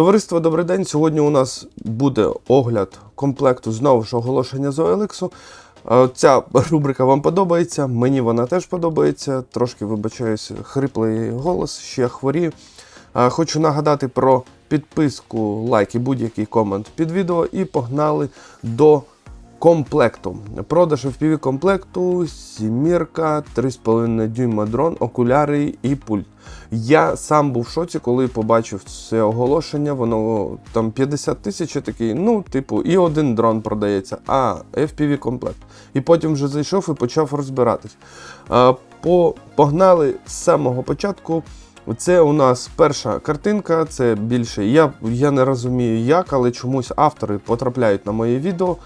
Товариство, добрий день. Сьогодні у нас буде огляд комплекту знову ж оголошення з OLX. Е, Ця рубрика вам подобається, мені вона теж подобається. Трошки вибачаюся, хриплий голос, ще хворію. Е, Хочу нагадати про підписку, лайк і будь-який комент під відео. І погнали до комплекту. Продаж FPV комплекту, сімірка, 3,5 дюйма дрон, окуляри і пульт. Я сам був в шоці, коли побачив це оголошення. Воно там 50 тисяч такий, ну, типу, і один дрон продається, а FPV комплект. І потім вже зайшов і почав розбиратись. По, погнали з самого початку. Це у нас перша картинка, це більше. Я, я не розумію як, але чомусь автори потрапляють на моє відео.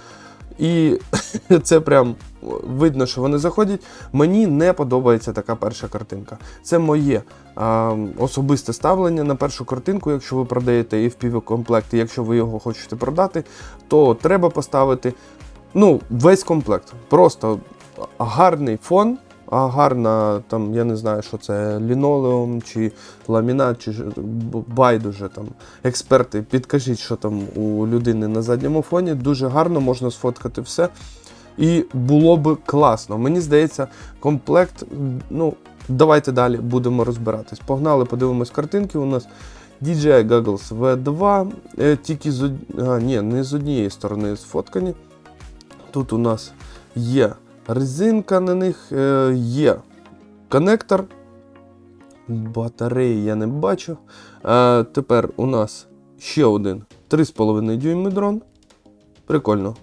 І це прям видно, що вони заходять. Мені не подобається така перша картинка. Це моє а, особисте ставлення на першу картинку. Якщо ви продаєте FPV комплект, і якщо ви його хочете продати, то треба поставити ну, весь комплект. Просто гарний фон. А гарна, там, я не знаю, що це лінолеум чи ламінат, чи байдуже там. Експерти, підкажіть, що там у людини на задньому фоні. Дуже гарно можна сфоткати все. І було би класно. Мені здається, комплект. Ну, давайте далі будемо розбиратись. Погнали, подивимось картинки. У нас DJI Goggles V2. Е, тільки з а, ні, не з однієї сторони сфоткані. Тут у нас є резинка на них, е, є коннектор. Батареї я не бачу. Е, тепер у нас ще один 3,5 дюйми дрон. Прикольно.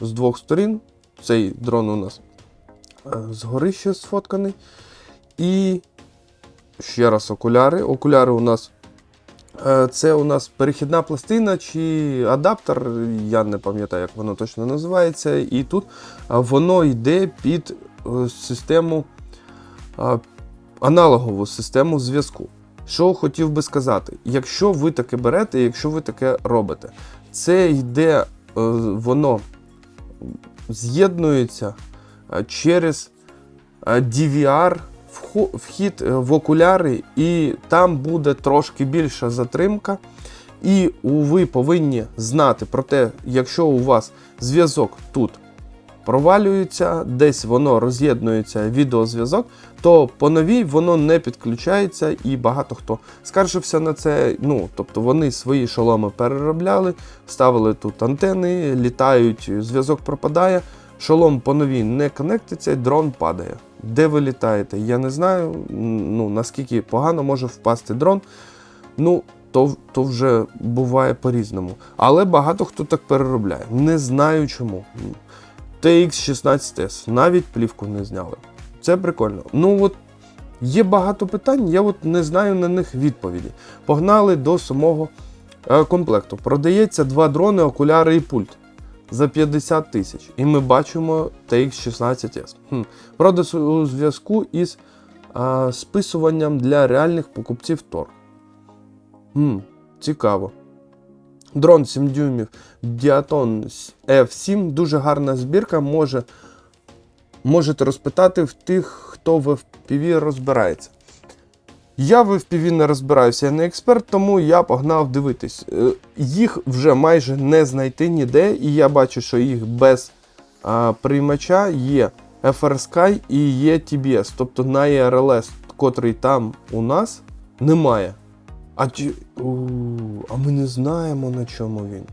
З двох сторін. Цей дрон у нас е, згори ще сфотканий. І ще раз окуляри. Окуляри у нас. Е, Це у нас перехідна пластина чи адаптер, я не пам'ятаю, як воно точно називається. І тут воно йде під е, систему аналогову систему зв'язку. Що хотів би сказати, якщо ви таке берете, якщо ви таке робите, це йде, е, воно з'єднується е, через е, DVR вхід е, в окуляри, і там буде трошки більша затримка. І ви повинні знати про те, якщо у вас зв'язок тут провалюється, десь воно роз'єднується відеозв'язок, то по новій воно не підключається, і багато хто скаржився на це. Ну, тобто вони свої шоломи переробляли, ставили тут антени, літають, зв'язок пропадає. Шолом по новій не конектиться, дрон падає. Де ви літаєте? Я не знаю. Ну наскільки погано може впасти дрон. Ну, то, то вже буває по-різному. Але багато хто так переробляє. Не знаю чому. TX16S навіть плівку не зняли. Це прикольно. Ну от є багато питань, я от не знаю на них відповіді. Погнали до самого е, комплекту. Продається два дрони, окуляри і пульт за 50 тисяч. І ми бачимо TX16S. Хм. Продаж у зв'язку із а, списуванням для реальних покупців торг. Хм, цікаво. Дрон 7 дюймів Diaton F7. Дуже гарна збірка. Може, можете розпитати в тих, хто в FPV розбирається. Я в FPV не розбираюся, я не експерт, тому я погнав дивитись. Е, Їх вже майже не знайти ніде, і я бачу, що їх без а, приймача є FR Sky і є TBS. Тобто на ERLS, котрий там у нас, немає. А. А ми не знаємо на чому він.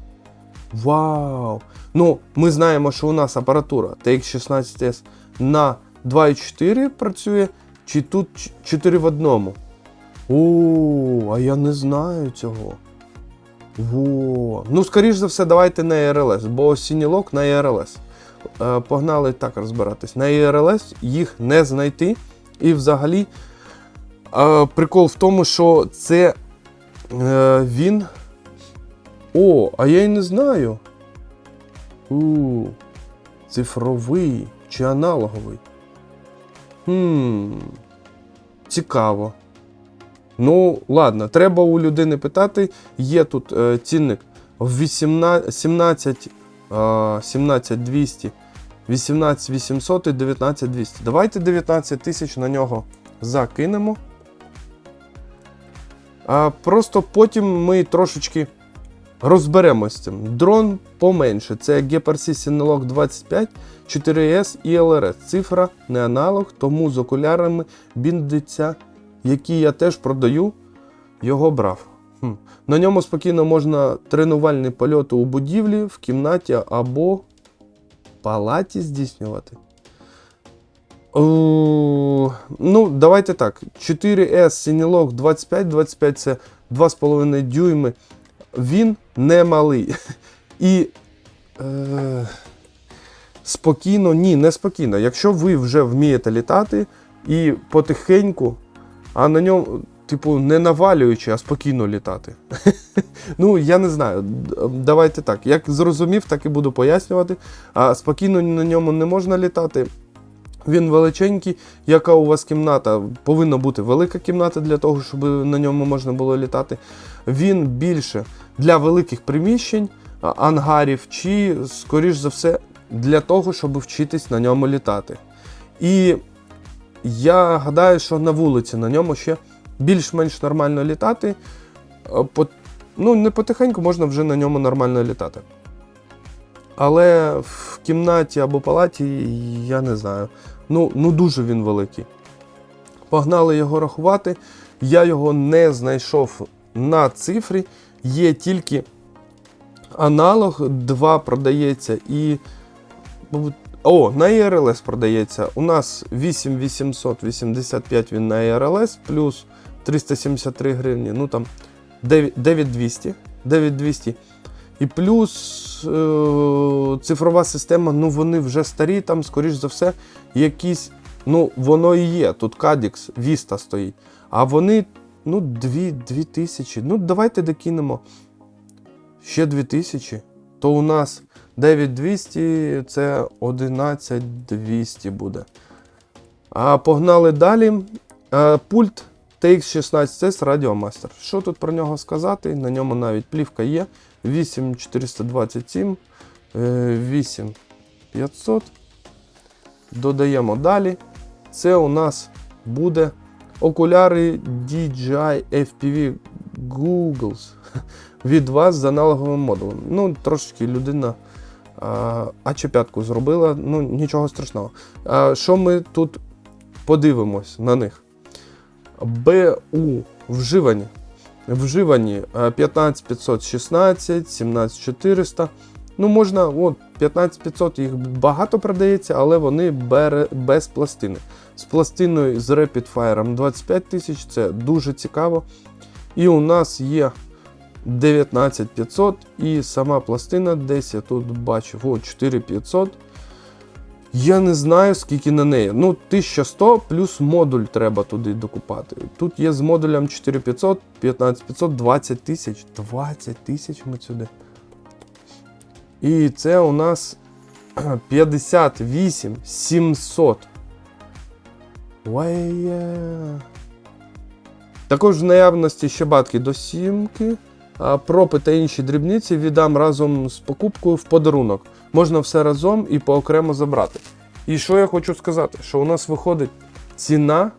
Вау! Ну, ми знаємо, що у нас апаратура TX16S на 2.4 працює, чи тут 4 в одному. О, а я не знаю цього. Во. Ну, скоріш за все, давайте на ERLS, бо сінілок на ERLS. Е, погнали так розбиратись. На ERLS їх не знайти. І взагалі е, прикол в тому, що це е, він. О, а я й не знаю. У, цифровий чи аналоговий. Хм. Цікаво. Ну, ладно, треба у людини питати. Є тут е, цінник в 18, 17, е, 17 200, 18 800 і 19 200. Давайте 19 тисяч на нього закинемо. А просто потім ми трошечки розберемось з цим. Дрон поменше. Це GPRC Synalog 25, 4S і LRS. Цифра не аналог, тому з окулярами біндиться, які я теж продаю, його брав. Хм. На ньому спокійно можна тренувальний польот у будівлі, в кімнаті або палаті здійснювати. О, ну, давайте так. 4S Synilog 25, 25 це 2,5 дюйми. Він не малий. І е, спокійно, ні, не спокійно. Якщо ви вже вмієте літати і потихеньку, а на ньому, типу, не навалюючи, а спокійно літати. ну, я не знаю. Давайте так. Як зрозумів, так і буду пояснювати. А спокійно на ньому не можна літати. Він величенький. Яка у вас кімната? Повинна бути велика кімната для того, щоб на ньому можна було літати. Він більше для великих приміщень, ангарів, чи, скоріш за все, для того, щоб вчитись на ньому літати. І я гадаю, що на вулиці на ньому ще більш-менш нормально літати. Е, Ну, не потихеньку можна вже на ньому нормально літати. Але в кімнаті або палаті я не знаю. Ну, ну дуже він великий. Погнали його рахувати. Я його не знайшов на цифрі. Є тільки аналог, 2 продається і. О, на IRLS продається. У нас 8885 він на IRLS, плюс 373 гривні. Ну там 9200. 9200. І плюс е- цифрова система, ну вони вже старі, там, скоріш за все, якісь. Ну, воно і є. Тут Cadix, Vista стоїть. А вони, ну, 2, 2000. Ну, давайте докинемо ще 2000. То у нас 9200 це 11200 буде. А погнали далі. Е, Пульт TX16S Radiomaster. Що тут про нього сказати? На ньому навіть плівка є. 8427, е, 8500. Додаємо далі. Це у нас буде окуляри DJI FPV Googles від вас з аналоговим модулем. Ну, трошки людина а, А5 зробила, ну нічого страшного. А, що ми тут подивимось на них? БУ вживані. Вживані е, 15516, 17400. Ну, можна, от 15500 їх багато продається, але вони бере, без пластини. З пластиною з Rapid Fire 25 тисяч, це дуже цікаво. І у нас є 19500 і сама пластина десь я тут бачив, о, 4500. Я не знаю, скільки на неї. Ну, 1100 плюс модуль треба туди докупати. Тут є з модулем 4500, 15500, 20 тисяч. 20 тисяч ми сюди. І це у нас 58 700. Уає. Також в наявності ще батки до сімки. Пропи та інші дрібниці віддам разом з покупкою в подарунок. Можна все разом і поокремо забрати. І що я хочу сказати, що у нас виходить ціна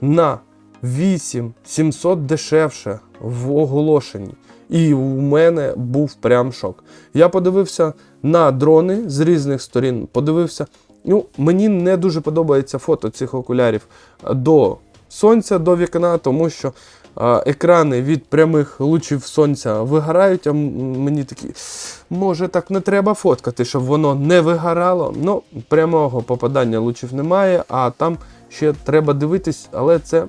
на 8700 дешевше в оголошенні. І у мене був прям шок. Я подивився на дрони з різних сторін. Подивився. Ну, мені не дуже подобається фото цих окулярів до сонця, до вікна, тому що екрани від прямих лучів сонця вигорають, а мені такі, може так не треба фоткати, щоб воно не вигорало. Ну, прямого попадання лучів немає, а там ще треба дивитись, але це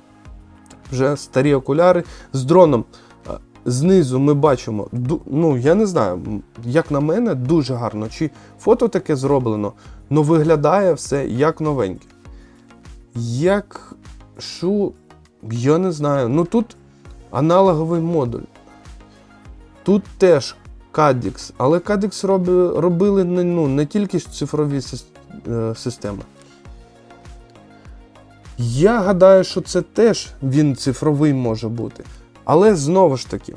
вже старі окуляри з дроном. Знизу ми бачимо, ну я не знаю, як на мене, дуже гарно. Чи фото таке зроблено, ну виглядає все як новеньке. Як що, я не знаю. Ну тут аналоговий модуль. Тут теж Cadix, але Cadix роби, робили не, ну, не тільки цифрові е, системи. Я гадаю, що це теж він цифровий може бути. Але знову ж таки,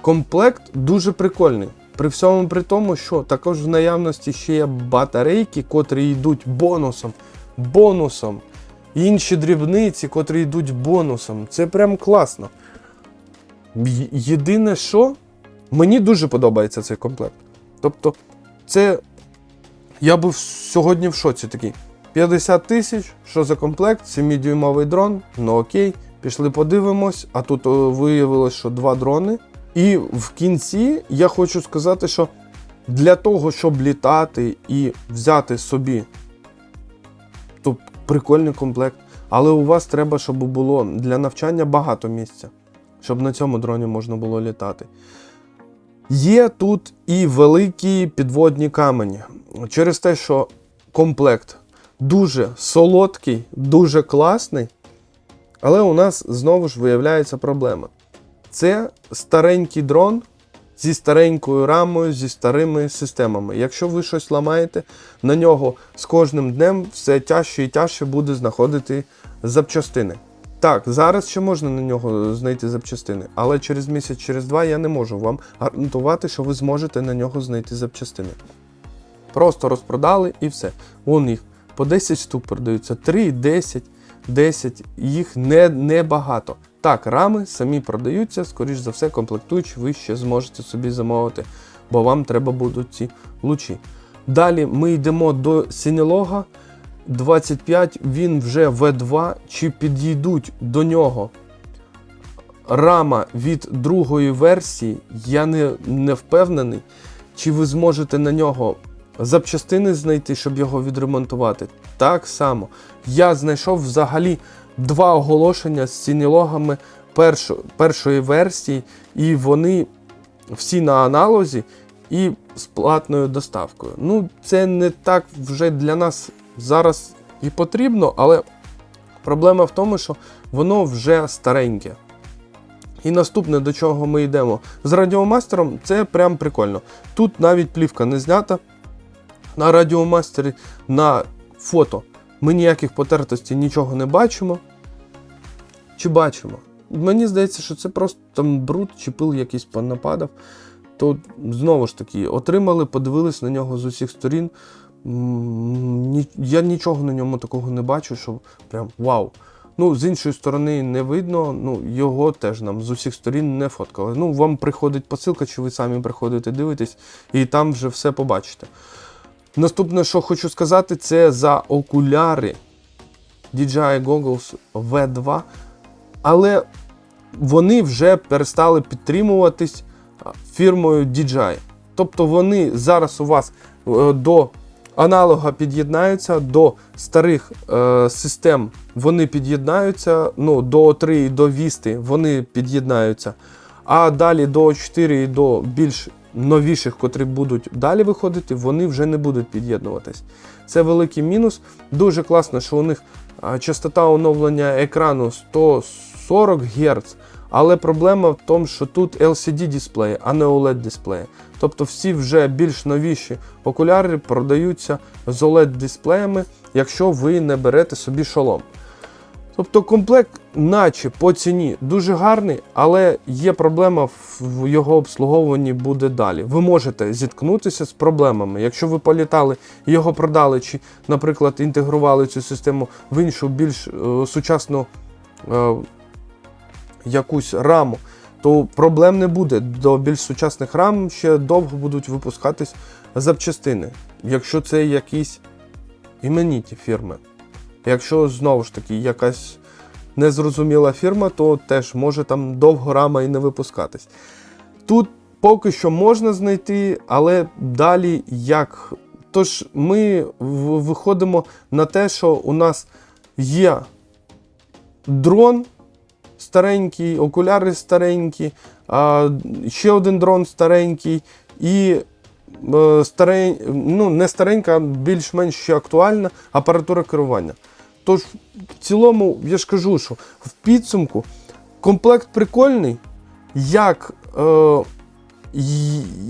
комплект дуже прикольний. При всьому при тому, що також в наявності ще є батарейки, котрі йдуть бонусом. Бонусом. Інші дрібниці, котрі йдуть бонусом. Це прям класно. Єдине, що мені дуже подобається цей комплект. Тобто, це я був сьогодні в шоці такий. 50 тисяч, що за комплект? 7-дюймовий дрон, ну окей, пішли подивимось, а тут виявилось, що два дрони. І в кінці я хочу сказати, що для того, щоб літати і взяти собі, прикольний комплект. Але у вас треба, щоб було для навчання багато місця, щоб на цьому дроні можна було літати. Є тут і великі підводні камені. Через те, що комплект дуже солодкий, дуже класний, але у нас знову ж виявляється проблема. Це старенький дрон зі старенькою рамою, зі старими системами. Якщо ви щось ламаєте, на нього з кожним днем все тяжче і тяжче буде знаходити запчастини. Так, зараз ще можна на нього знайти запчастини, але через місяць, через два я не можу вам гарантувати, що ви зможете на нього знайти запчастини. Просто розпродали і все. Вон їх по 10 штук продаються, 3, 10, 10, їх не, не багато. Так, рами самі продаються, скоріш за все, комплектуючі ви ще зможете собі замовити, бо вам треба будуть ці лучі. Далі ми йдемо до синілога 25, він вже V2, чи підійдуть до нього рама від другої версії, я не, не впевнений, чи ви зможете на нього запчастини знайти, щоб його відремонтувати. Так само. Я знайшов взагалі два оголошення з цінілогами першо, першої версії, і вони всі на аналозі і з платною доставкою. Ну, це не так вже для нас зараз і потрібно, але проблема в тому, що воно вже стареньке. І наступне, до чого ми йдемо з радіомастером, це прям прикольно. Тут навіть плівка не знята. На радіомастері на фото ми ніяких потертостей нічого не бачимо. Чи бачимо? Мені здається, що це просто там бруд чи пил якийсь понападав. То знову ж таки, отримали, подивились на нього з усіх сторін. Я нічого на ньому такого не бачу, що прям вау. Ну, з іншої сторони, не видно, ну, його теж нам з усіх сторін не фоткали. Ну, вам приходить посилка, чи ви самі приходите, дивитесь, і там вже все побачите. Наступне, що хочу сказати, це за окуляри DJI Goggles V2, але вони вже перестали підтримуватись фірмою DJI. Тобто вони зараз у вас е, до аналога під'єднаються, до старих е, систем вони під'єднаються, ну, до O3 і до Vista вони під'єднаються. А далі до O4 і до більш новіших, котрі будуть далі виходити, вони вже не будуть під'єднуватись. Це великий мінус. Дуже класно, що у них частота оновлення екрану 140 Гц. Але проблема в тому, що тут LCD дисплеї, а не OLED дисплеї. Тобто всі вже більш новіші окуляри продаються з OLED дисплеями, якщо ви не берете собі шолом. Тобто комплект, наче по ціні, дуже гарний, але є проблема в його обслуговуванні буде далі. Ви можете зіткнутися з проблемами. Якщо ви політали його продали, чи, наприклад, інтегрували цю систему в іншу більш е, сучасну е, якусь раму, то проблем не буде. До більш сучасних рам ще довго будуть випускатись запчастини, якщо це якісь імениті фірми. Якщо знову ж таки якась незрозуміла фірма, то теж може там довго рама і не випускатись. Тут поки що можна знайти, але далі як. Тож ми виходимо на те, що у нас є дрон старенький, окуляри старенькі, ще один дрон старенький і е, старень, ну, не старенька, більш-менш ще актуальна апаратура керування. Тож, в цілому, я ж кажу, що в підсумку комплект прикольний, як, е,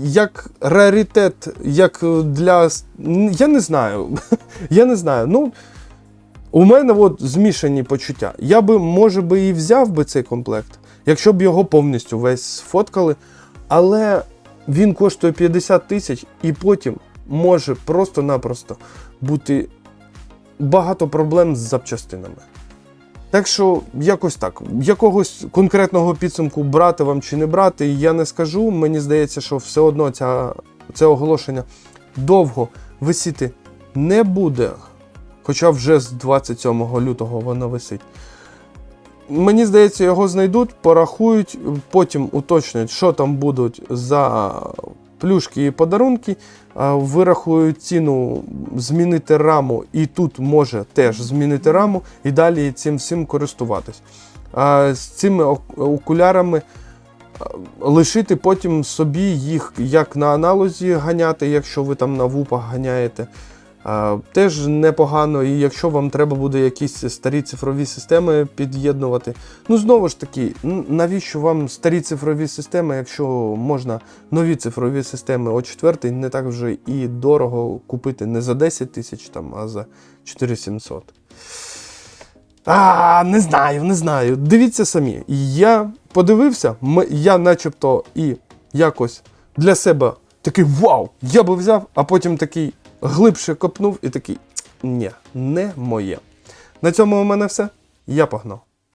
як раритет, як для. Я не знаю. я не знаю. Ну, у мене от змішані почуття. Я би, може би, і взяв би цей комплект, якщо б його повністю весь сфоткали, але він коштує 50 тисяч і потім може просто-напросто бути багато проблем з запчастинами. Так що якось так. Якогось конкретного підсумку брати вам чи не брати, я не скажу. Мені здається, що все одно ця, це оголошення довго висіти не буде. Хоча вже з 27 лютого воно висить. Мені здається, його знайдуть, порахують, потім уточнять, що там будуть за плюшки і подарунки, Вирахую ціну, змінити раму, і тут може теж змінити раму, і далі цим всім користуватись. З цими окулярами лишити потім собі їх як на аналозі ганяти, якщо ви там на вупах ганяєте. Теж непогано, і якщо вам треба буде якісь старі цифрові системи під'єднувати. Ну, знову ж таки, навіщо вам старі цифрові системи, якщо можна нові цифрові системи о 4 не так вже і дорого купити не за 10 тисяч, а за 4700. А, не знаю, не знаю. Дивіться самі. Я подивився, я начебто і якось для себе такий вау, я би взяв, а потім такий глибше копнув і такий ні, не моє. На цьому у мене все. Я погнав.